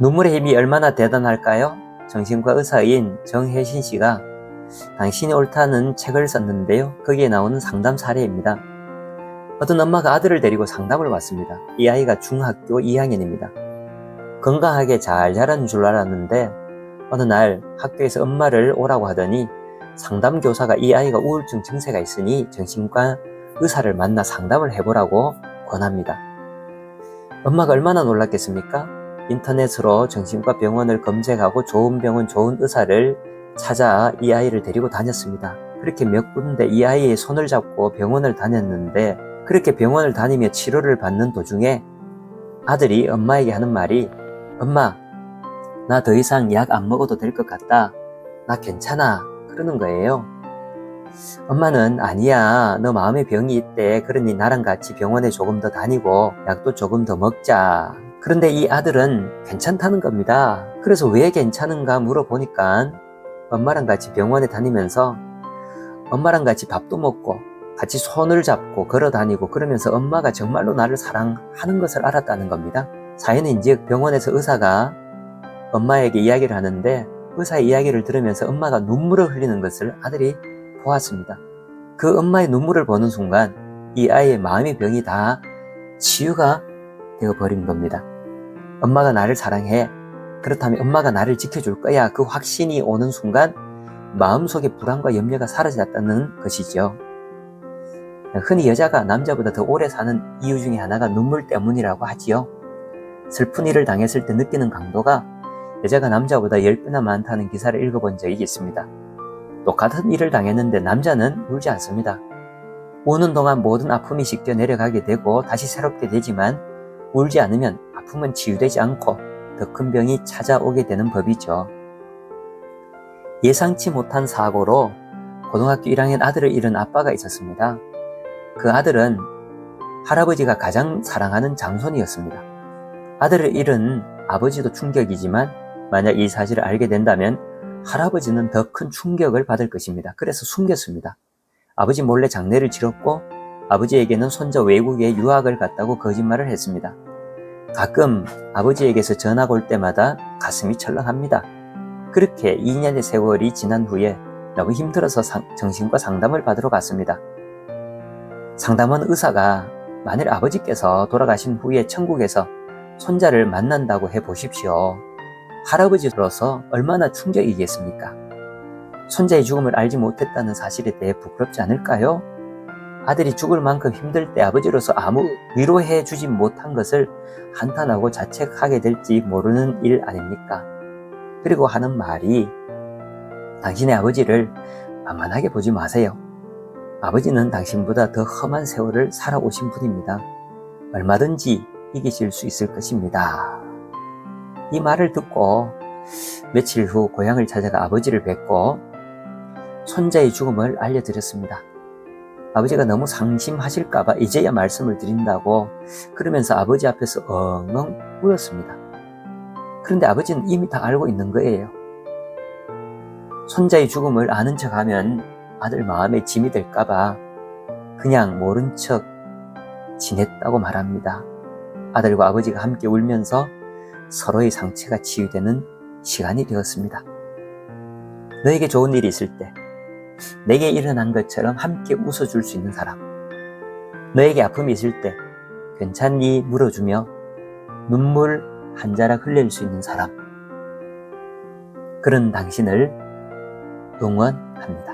눈물의 힘이 얼마나 대단할까요? 정신과 의사인 정혜신 씨가 당신이 옳다는 책을 썼는데요. 거기에 나오는 상담 사례입니다. 어떤 엄마가 아들을 데리고 상담을 왔습니다. 이 아이가 중학교 2학년입니다. 건강하게 잘 자라는 줄 알았는데 어느 날 학교에서 엄마를 오라고 하더니 상담 교사가 이 아이가 우울증 증세가 있으니 정신과 의사를 만나 상담을 해보라고 권합니다. 엄마가 얼마나 놀랐겠습니까? 인터넷으로 정신과 병원을 검색하고 좋은 병원, 좋은 의사를 찾아 이 아이를 데리고 다녔습니다. 그렇게 몇 군데 이 아이의 손을 잡고 병원을 다녔는데 그렇게 병원을 다니며 치료를 받는 도중에 아들이 엄마에게 하는 말이 엄마, 나 더 이상 약 안 먹어도 될 것 같다. 나 괜찮아. 그러는 거예요. 엄마는 아니야. 너 마음에 병이 있대. 그러니 나랑 같이 병원에 조금 더 다니고 약도 조금 더 먹자. 그런데 이 아들은 괜찮다는 겁니다. 그래서 왜 괜찮은가 물어보니까 엄마랑 같이 병원에 다니면서 엄마랑 같이 밥도 먹고 같이 손을 잡고 걸어 다니고 그러면서 엄마가 정말로 나를 사랑하는 것을 알았다는 겁니다. 사연인즉 병원에서 의사가 엄마에게 이야기를 하는데 의사의 이야기를 들으면서 엄마가 눈물을 흘리는 것을 아들이 보았습니다. 그 엄마의 눈물을 보는 순간 이 아이의 마음의 병이 다 치유가 되어 버린 겁니다. 엄마가 나를 사랑해. 그렇다면 엄마가 나를 지켜줄 거야. 그 확신이 오는 순간 마음속의 불안과 염려가 사라졌다는 것이죠. 흔히 여자가 남자보다 더 오래 사는 이유 중에 하나가 눈물 때문이라고 하지요. 슬픈 일을 당했을 때 느끼는 강도가 여자가 남자보다 10배나 많다는 기사를 읽어본 적이 있습니다. 똑같은 일을 당했는데 남자는 울지 않습니다. 우는 동안 모든 아픔이 씻겨 내려가게 되고 다시 새롭게 되지만 울지 않으면 아픔은 치유되지 않고 더 큰 병이 찾아오게 되는 법이죠. 예상치 못한 사고로 고등학교 1학년 아들을 잃은 아빠가 있었습니다. 그 아들은 할아버지가 가장 사랑하는 장손이었습니다. 아들을 잃은 아버지도 충격이지만 만약 이 사실을 알게 된다면 할아버지는 더 큰 충격을 받을 것입니다. 그래서 숨겼습니다. 아버지 몰래 장례를 치렀고 아버지에게는 손자 외국에 유학을 갔다고 거짓말을 했습니다. 가끔 아버지에게서 전화가 올 때마다 가슴이 철렁합니다. 그렇게 2년의 세월이 지난 후에 너무 힘들어서 상- 정신과 상담을 받으러 갔습니다. 상담원 의사가 만일 아버지께서 돌아가신 후에 천국에서 손자를 만난다고 해 보십시오. 할아버지로서 얼마나 충격이겠습니까? 손자의 죽음을 알지 못했다는 사실에 대해 부끄럽지 않을까요? 아들이 죽을 만큼 힘들 때 아버지로서 아무 위로해 주지 못한 것을 한탄하고 자책하게 될지 모르는 일 아닙니까? 그리고 하는 말이 당신의 아버지를 만만하게 보지 마세요. 아버지는 당신보다 더 험한 세월을 살아오신 분입니다. 얼마든지 이기실 수 있을 것입니다. 이 말을 듣고 며칠 후 고향을 찾아가 아버지를 뵙고 손자의 죽음을 알려드렸습니다. 아버지가 너무 상심하실까봐 이제야 말씀을 드린다고 그러면서 아버지 앞에서 엉엉 울었습니다. 그런데 아버지는 이미 다 알고 있는 거예요. 손자의 죽음을 아는 척 하면 아들 마음에 짐이 될까봐 그냥 모른 척 지냈다고 말합니다. 아들과 아버지가 함께 울면서 서로의 상처가 치유되는 시간이 되었습니다. 너에게 좋은 일이 있을 때, 내게 일어난 것처럼 함께 웃어줄 수 있는 사람, 너에게 아픔이 있을 때, 괜찮니? 물어주며 눈물 한 자락 흘릴 수 있는 사람, 그런 당신을 응원합니다.